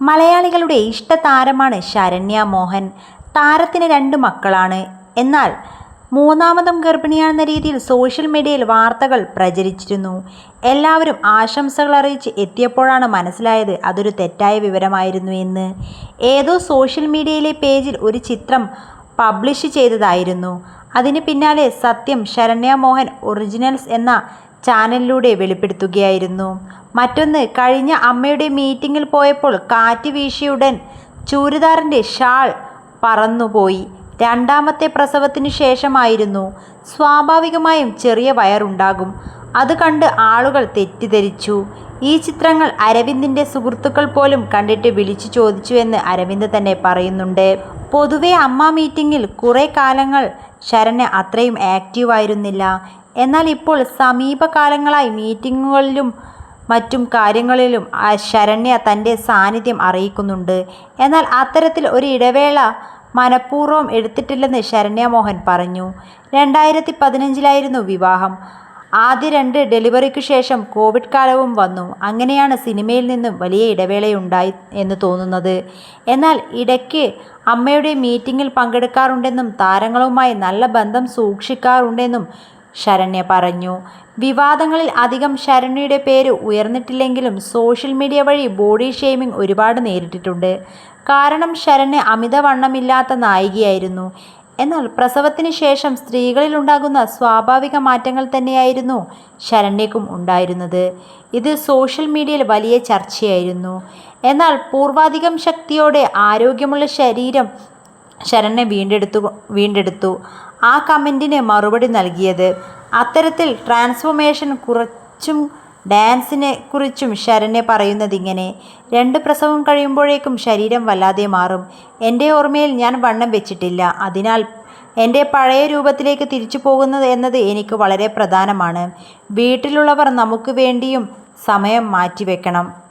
മലയാളികളുടെ ഇഷ്ട താരമാണ് ശരണ്യ മോഹൻ. താരത്തിന് രണ്ട് മക്കളാണ്. എന്നാൽ മൂന്നാമതും ഗർഭിണിയാണെന്ന രീതിയിൽ സോഷ്യൽ മീഡിയയിൽ വാർത്തകൾ പ്രചരിച്ചിരുന്നു. എല്ലാവരും ആശംസകൾ അറിയിച്ച് എത്തിയപ്പോഴാണ് മനസ്സിലായത് അതൊരു തെറ്റായ വിവരമായിരുന്നു എന്ന്. ഏതോ സോഷ്യൽ മീഡിയയിലെ പേജിൽ ഒരു ചിത്രം പബ്ലിഷ് ചെയ്തതായിരുന്നു. അതിന് പിന്നാലെ സത്യം ശരണ്യ മോഹൻ ഒറിജിനൽസ് എന്ന ചാനലിലൂടെ വെളിപ്പെടുത്തുകയായിരുന്നു. മറ്റൊന്ന് കഴിഞ്ഞ അമ്മയുടെ മീറ്റിങ്ങിൽ പോയപ്പോൾ കാറ്റ് വീശിയുടൻ ചൂരിദാറിന്റെ ഷാൾ പറന്നുപോയി. രണ്ടാമത്തെ പ്രസവത്തിനു ശേഷമായിരുന്നു. സ്വാഭാവികമായും ചെറിയ വയറുണ്ടാകും. അത് കണ്ട് ആളുകൾ തെറ്റിദ്ധരിച്ചു. ഈ ചിത്രങ്ങൾ അരവിന്ദിന്റെ സുഹൃത്തുക്കൾ പോലും കണ്ടിട്ട് വിളിച്ചു ചോദിച്ചുവെന്ന് അരവിന്ദ് തന്നെ പറയുന്നുണ്ട്. പൊതുവേ അമ്മ മീറ്റിങ്ങിൽ കുറേ കാലങ്ങൾ ശരണ്യ അത്രയും ആക്റ്റീവ് ആയിരുന്നില്ല. എന്നാൽ ഇപ്പോൾ സമീപകാലങ്ങളായി മീറ്റിങ്ങുകളിലും മറ്റും കാര്യങ്ങളിലും ശരണ്യ തന്റെ സാന്നിധ്യം അറിയിക്കുന്നുണ്ട്. എന്നാൽ അത്തരത്തിൽ ഒരു ഇടവേള മനഃപൂർവം എടുത്തിട്ടില്ലെന്ന് ശരണ്യ മോഹൻ പറഞ്ഞു. രണ്ടായിരത്തി പതിനഞ്ചിലായിരുന്നു വിവാഹം. ആദ്യ രണ്ട് ഡെലിവറിക്ക് ശേഷം കോവിഡ് കാലവും വന്നു. അങ്ങനെയാണ് സിനിമയിൽ നിന്നും വലിയ ഇടവേളയുണ്ടായി എന്ന് തോന്നുന്നത്. എന്നാൽ ഇടയ്ക്ക് അമ്മയുടെ മീറ്റിങ്ങിൽ പങ്കെടുക്കാറുണ്ടെന്നും താരങ്ങളുമായി നല്ല ബന്ധം സൂക്ഷിക്കാറുണ്ടെന്നും ശരണ്യ പറഞ്ഞു. വിവാദങ്ങളിൽ അധികം ശരണ്യയുടെ പേര് ഉയർന്നിട്ടില്ലെങ്കിലും സോഷ്യൽ മീഡിയ വഴി ബോഡി ഷെയ്മിങ് ഒരുപാട് നേരിട്ടിട്ടുണ്ട്. കാരണം ശരണ്യ അമിതവണ്ണമില്ലാത്ത നായികയായിരുന്നു. എന്നാൽ പ്രസവത്തിന് ശേഷം സ്ത്രീകളിൽ ഉണ്ടാകുന്ന സ്വാഭാവിക മാറ്റങ്ങൾ തന്നെയായിരുന്നു ശരണ്യക്കും ഉണ്ടായിരുന്നത്. ഇത് സോഷ്യൽ മീഡിയയിൽ വലിയ ചർച്ചയായിരുന്നു. എന്നാൽ പൂർവാധികം ശക്തിയോടെ ആരോഗ്യമുള്ള ശരീരം ശരണ്യ വീണ്ടെടുത്തു. വീണ്ടെടുത്തു ആ കമന്റിന് മറുപടി നൽകിയത്. അത്തരത്തിൽ ട്രാൻസ്ഫോർമേഷൻ കുറിച്ചും ഡാൻസിനെ കുറിച്ചും ശരണ്യ പറയുന്നതിങ്ങനെ. രണ്ട് പ്രസവം കഴിയുമ്പോഴേക്കും ശരീരം വല്ലാതെ മാറും. എന്റെ ഓർമ്മയിൽ ഞാൻ വണ്ണം വെച്ചിട്ടില്ല. അതിനാൽ എന്റെ പഴയ രൂപത്തിലേക്ക് തിരിച്ചു പോകുന്നത് എന്നത് എനിക്ക് വളരെ പ്രധാനമാണ്. വീട്ടിലുള്ളവർ നമുക്ക് വേണ്ടിയും സമയം മാറ്റിവെക്കണം.